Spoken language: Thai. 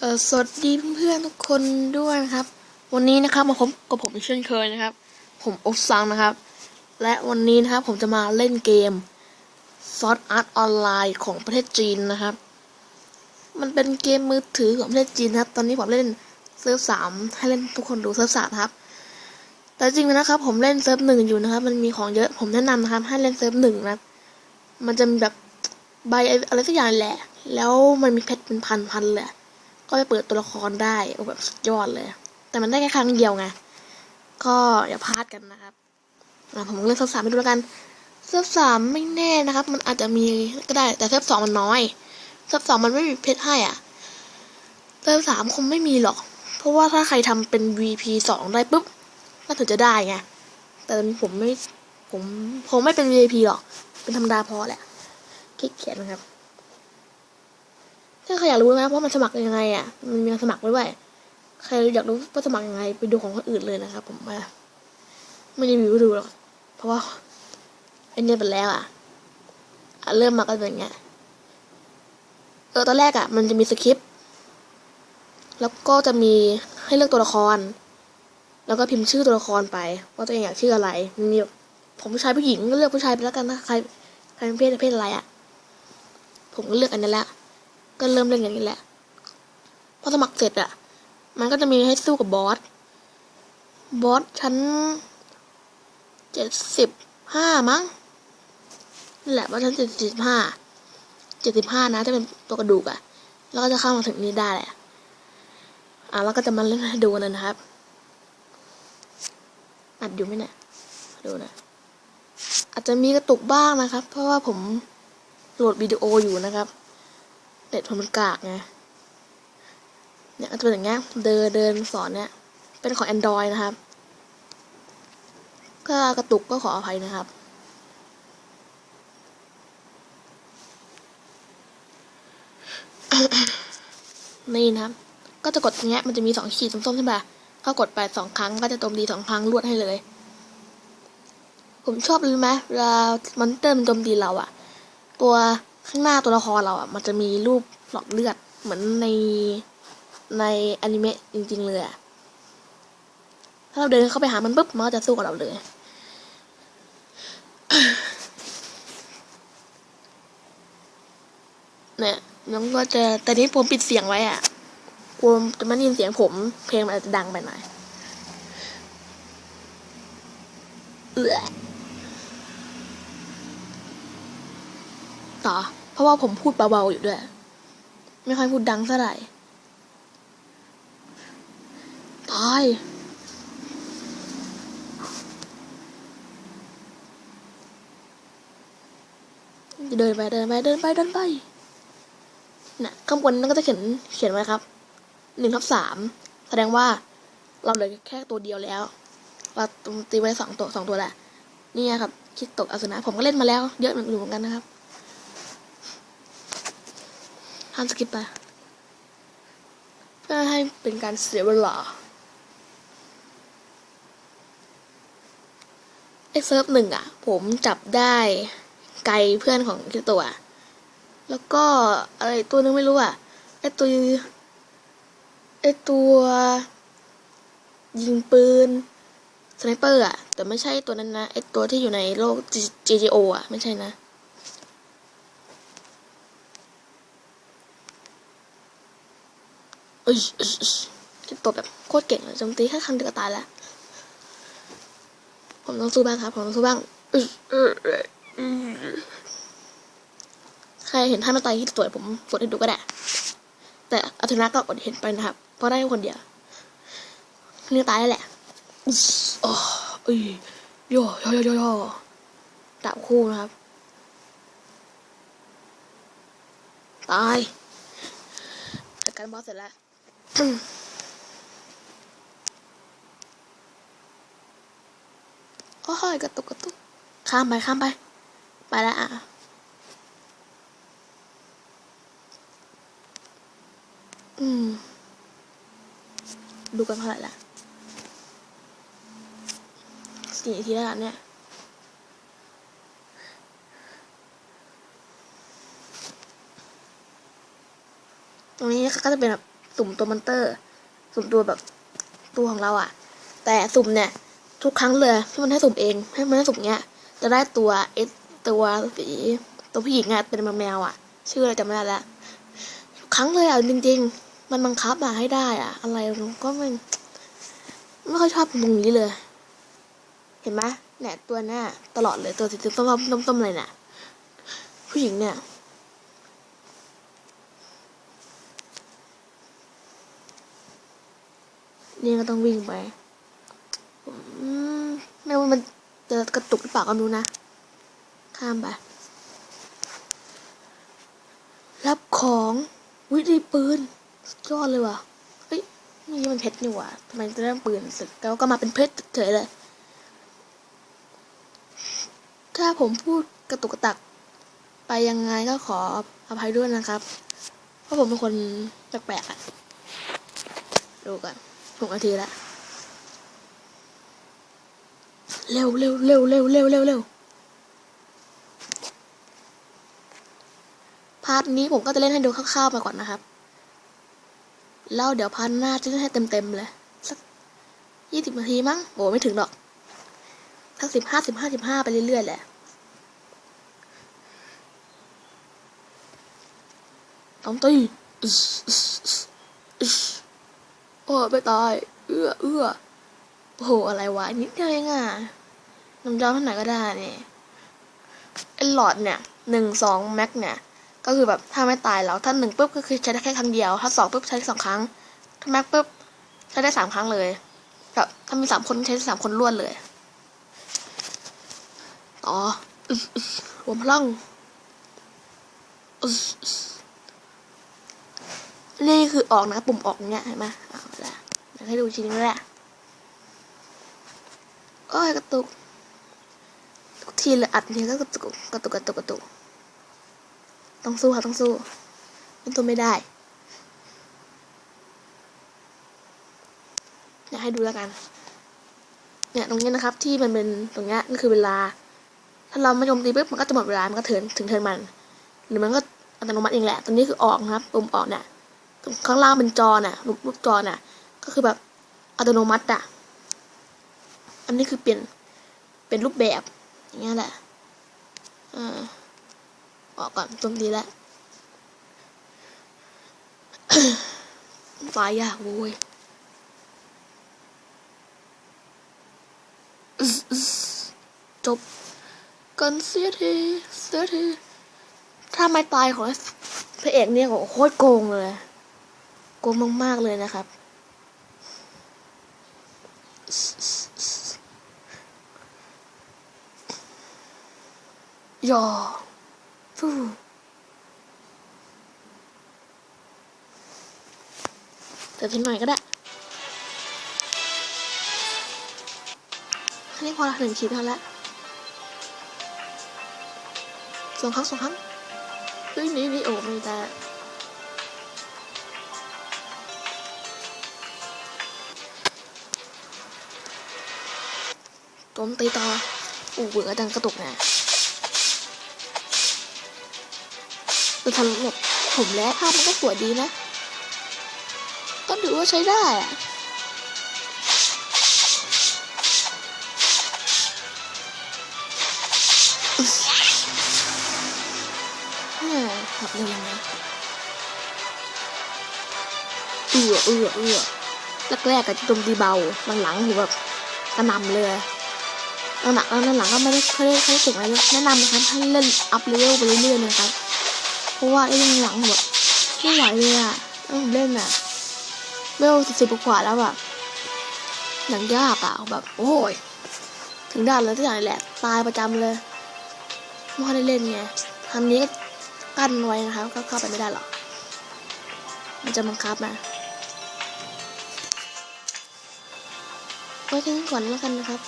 เออสวัสดีเพื่อนทุกคนด้วยนะครับ วันนี้นะครับมาพบกับผมเช่นเคยนะครับ ผมอฟซังนะครับ และวันนี้นะครับผมจะมาเล่นเกมซอ r อาร์ตออนไลน์ของประเทศจีนนะครับ มันเป็นเกมมือถือของประเทศจีนนะครับ ตอนนี้ผมเล่นเซิร์ฟสามให้เล่นทุกคนดูเซิร์ฟสามครับ แต่จริงๆนะครับ ผมเล่นเซิร์ฟหนึ่งอยู่นะครับ มันมีของเยอะผมแนะนำนะครับ ให้เล่นเซิร์ฟหนึ่งนะมันจะมีแบบใบอะไรสักอย่างแหละ แล้วมันมีเพชรเป็นพันๆเลย ก็ไปเปิดตัวละครได้โอ้แบบสุดยอดเลย แต่มันได้แค่ครั้งเดียวไง ก็อย่าพลาดกันนะครับอะผมเลือกเซฟสามไปดูแล้วกันเซฟสามไม่แน่นะครับ มันอาจจะมีก็ได้ แต่เซฟสองมันน้อยเซฟสองมันไม่มีเพชรให้อะเซฟสามคงไม่มีหรอก เพราะว่าถ้าใครทำเป็น VP สองได้ปุ๊บน่าถึงจะได้ไง แต่ผมไม่ผมคงไม่เป็น VIP หรอก เป็นธรรมดาพอแหละขี้เกียจนะครับ ถ้าใครอยากรู้นะว่ามันสมัครยังไงอะ มันมีสมัครไว้ด้วยใครอยากรู้ว่าสมัครยังไง ไปดูของคนอื่นเลยนะครับ ผมมาไม่รีวิวดูหรอกเพราะว่าไอเนี่ยเป็นแล้วอะเริ่มมาก็เป็นอย่างเงี้ยเออตอนแรกอะ มันจะมีสคริปต์แล้วก็จะมีให้เลือกตัวละคร แล้วก็พิมพ์ชื่อตัวละครไป ว่าตัวเองอยากชื่ออะไรมีผมผู้ชายผู้หญิงก็เลือกผู้ชายไปแล้วกันนะใครใครเป็นเพศเพศอะไรอะ ผมก็เลือกอันนั้นแหละ ก็เริ่มเล่นอย่างนี้แหละ พอสมัครเสร็จอะมันก็จะมีให้สู้กับบอส บอสชั้นเจ็ดสิบห้ามั้งนั่แหละบอสชั้นเจ็ดสิบห้าเจ็ดสิบห้านะถ้าเป็นตัวกระดูกอะแล้วก็จะเข้ามาถึงนี้ได้แหละอะแล้วก็จะมาเล่นให้ดูกันนะครับ อัดอยู่ไหมเนี่ย ดูนะ อาจจะมีกระตุกบ้างนะครับ เพราะว่าผมโหลดวิดีโออยู่นะครับ เน็ตผมมันกากไง เนี่ยก็จะเป็นอย่างเงี้ย เดินเดินสอนเนี่ย เป็นของ Android นะครับ ก็กระตุกก็ขออภัยนะครับนี่นะครับ ก็จะกดอย่างเงี้ยมันจะมีสองขีดส้มๆใช่ปะก็กดไปสองครั้งก็จะโจมตีสองครั้งรวดให้เลย ผมชอบรู้ไหมเวลามอนเตอร์มันโจมตีเราอะตัว ข้างหน้าตัวละครเราอะ มันจะมีรูปหลอดเลือดเหมือนในในอนิเมะจริง ๆ เลยอะ ถ้าเราเดินเข้าไปหามันปุ๊บ มันก็จะสู้กับเราเลย เนี่ยน้องก็จะแต่นี้ผมปิดเสียงไว้อะกลัวจะไม่ได้ยินเสียงผม เพลงมันอาจจะดังไปหน่อยเออ ต่อ เพราะว่าผมพูดเบาๆอยู่ด้วย ไม่ค่อยพูดดังเท่าไหร่ตายเดินไปเดินไปเดินไปเดินไปน่ะข้างบนนั่นก็จะเขียนเขียนไว้ครับหนึ่งทับสามแสดงว่าเราเหลือแค่ตัวเดียวแล้วเราตีไว้สองตัวสองตัวแหละนี่ไงครับคิดตกอสุนะผมก็เล่นมาแล้ว เยอะอยู่เหมือนกันนะครับ ห้ามสกิปไปเพื่อให้เป็นการเสียเวลาไอเซิร์ฟหนึ่งอะ ผมจับได้ไกลเพื่อนของคิตัว แล้วก็อะไรตัวนึงไม่รู้อะไอตัวไอตัวยิงปืนสไนเปอร์อะ แต่ไม่ใช่ตัวนั้นนะไอตัวที่อยู่ในโลก GGO อะ ไม่ใช่นะ เอ้ยเอ้ตัวแบบโคตรเก่งเลยโจมตีแค่ครั้งเดียวก็ตายแล้ว ผมต้องสู้บ้างครับ ผมต้องสู้บ้าง ใครเห็นท่าไม่ตายที่สวยผมกดให้ดูก็ได้ แต่อัธนาก็อดเห็นไปนะครับ เพราะได้คนเดียวเรียกตายแล้วแหละอุ๊ยอ๋อเอ้ยโย่โย่โย่โย่โย่ดาบคู่นะครับ ตายจัดการบอสเสร็จแล้ว โอ้ยกระตุกกระตุกข้ามไปข้ามไป ไปแล้วอะอืม ดูกันเท่าไหร่ละสี่นาทีแล้วเนี่ยตรงนี้ก็จะเป็นแบบ สุ่มตัวมอนเตอร์ สุ่มตัวแบบตัวของเราอะแต่สุ่มเนี่ย ทุกครั้งเลยที่มันให้สุ่มเองให้มันให้สุ่มเงี้ย จะได้ตัวเอสตัวสีตัวผู้หญิงอะเป็นแมวอะชื่ออะไรจำไม่ได้แล้วทุกครั้งเลยอะจริง ๆ มันบังคับอะให้ได้อะอะไรก็ไม่ไม่ค่อยชอบตรงนี้เลย เห็นไหมเนี่ยตัวเนี้ยตลอดเลยตัวสีต้มต้มต้มๆเลยเนี่ยผู้หญิงเนี่ย นี่ก็ต้องวิ่งไปไม่ว่ามันจะกระตุกหรือเปล่าก็รู้นะ ข้ามไป รับของวิธีปืนสุดยอดเลยว่ะ เฮ้ยนี่มันเพชรนี่ว่าทำไมจะเริ่มปืนสึกแล้วก็มาเป็นเพชรเฉยเลย ถ้าผมพูดกระตุกกระตัก ไปยังไงก็ขออภัยด้วยนะครับ เพราะผมเป็นคนแปลกๆอะดูกัน หกนาทีละเร็วเร็วเร็วเร็วเร็วเร็วเร็วพาร์ทนี้ผมก็จะเล่นให้ดูคร่าวๆไปก่อนนะครับ แล้วเดี๋ยวพาร์ทหน้าจะเล่นให้เต็มๆเลย สักยี่สิบนาทีมั้งโอ้ไม่ถึงหรอก สักสิบห้าสิบห้าสิบห้าไปเรื่อยๆแหละ ต้องตีอ โอ้ไม่ตาย เอื้อเอื้อโอ้โห อะไรวะ นิดเดียวเองอะน้ำยอมเท่าไหร่ก็ได้เนี่ยไอ้หลอดเนี่ยหนึ่งสองแม็กเนี่ย ก็คือแบบถ้าไม่ตายแล้วถ้าหนึ่งปุ๊บก็คือใช้ได้แค่ครั้งเดียว ถ้าสองปุ๊บใช้สองครั้ง ถ้าแม็กปุ๊บใช้ได้สามครั้งเลยแบบถ้ามีสามคนใช้สามคนรวดเลย ต่ออึสอึสรวมพลังนี่คือออกนะ ปุ่มออกเนี้ยเห็นไหม ให้ดูชิ้นนี้แหละโอ้ยกระตุกทุกทีเลยอัดทีก็กระตุกกระตุกกระตุกกระตุกต้องสู้ค่ะต้องสู้เป็นตัวไม่ได้อยากให้ดูแล้วกัน เนี่ยตรงนี้นะครับ ที่มันเป็นตรงนี้ก็คือเวลา ถ้าเราไม่โจมตีปุ๊บมันก็จะหมดเวลามันก็เถินถึงเทินมัน หรือมันก็อัตโนมัติเองแหละตรงนี้คือออกนะครับปุ่มออกเนี่ยข้างล่างเป็นจอน่ะรูปรูปจอน่ะ ก็คือแบบอัตโนมัติอะ อันนี้คือเปลี่ยนเป็นรูปแบบอย่างเงี้ยแหละอ่าออกก่อนต้มดีแล้วตายยากโว้ยอึ๊สอึ๊สจบกันเสียทีเสียทีถ้าไม่ตายของพระเอกเนี่ยโอ้โหโคตรโกงเลย โกงมากๆเลยนะครับ ยอฟูเติมทิ้งหน่อยก็ได้อันนี้พอละหนึ่งชิ้นเท่านั้นแหละสองครั้งสองครั้งเฮ้ยนี่นี่โอ้ไม่ได้ต้มตีต่ออู้เบื่อดังกระตุกนะ แต่ทำแบบผมแล้วภาพมันก็สวยดีนะ ก็ถือว่าใช้ได้อะขับเร็วยังไงเอือเอือเอือแรกๆก็จะจมตีเบาหลังๆหูแบบกระนำเลยหลังๆหลังๆก็ไม่ได้ค่อยได้ค่อยได้เก่งอะไรเลยแนะนำนะครับให้เล่นอัพเลเวลไปเรื่อยๆเลยครับ เพราะว่าไอ้ยังหลังแบบไม่ไหวเลยอะต้องเล่นอะเวลสิบกว่าแล้วแบบหนังยากอะแบบ โอ้ยถึงด่านเลยทุกอย่างแหละตายประจำเลยไม่ค่อยได้เล่นไงทำนี้ก็กั้นไว้นะครับก็เข้าไปไม่ได้หรอกมันจะบังคับนะไว้แค่นี้ก่อนแล้วกันนะครับ